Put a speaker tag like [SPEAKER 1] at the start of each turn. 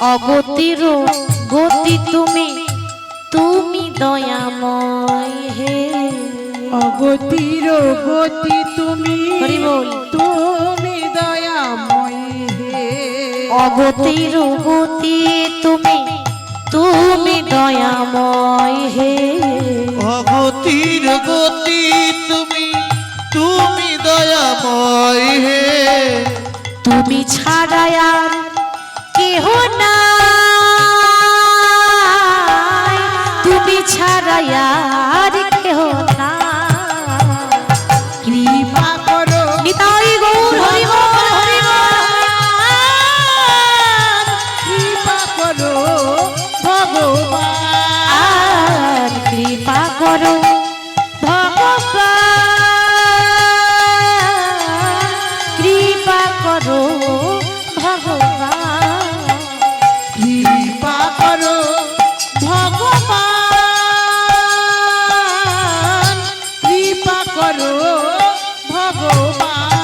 [SPEAKER 1] অগতির গতি তুমি তুমি দয়াময় হে।
[SPEAKER 2] অগতির গতি তুমি তুমি দয়াময় হে।
[SPEAKER 1] অগতির গতি তুমি তুমি দয়াময় হে।
[SPEAKER 3] অগতির গতি তুমি তুমি দয়াময় হে।
[SPEAKER 1] তুমি ছাড়া তুমি ছাড়া আর কেহ নাই
[SPEAKER 2] কৃপা করো।
[SPEAKER 1] নিতাই গৌর হরি বল, হরি কৃপা করো ভগবান। কৃপা করো ভগবান।
[SPEAKER 2] কৃপা করো ভগবান। কৃপা করো ভগবান।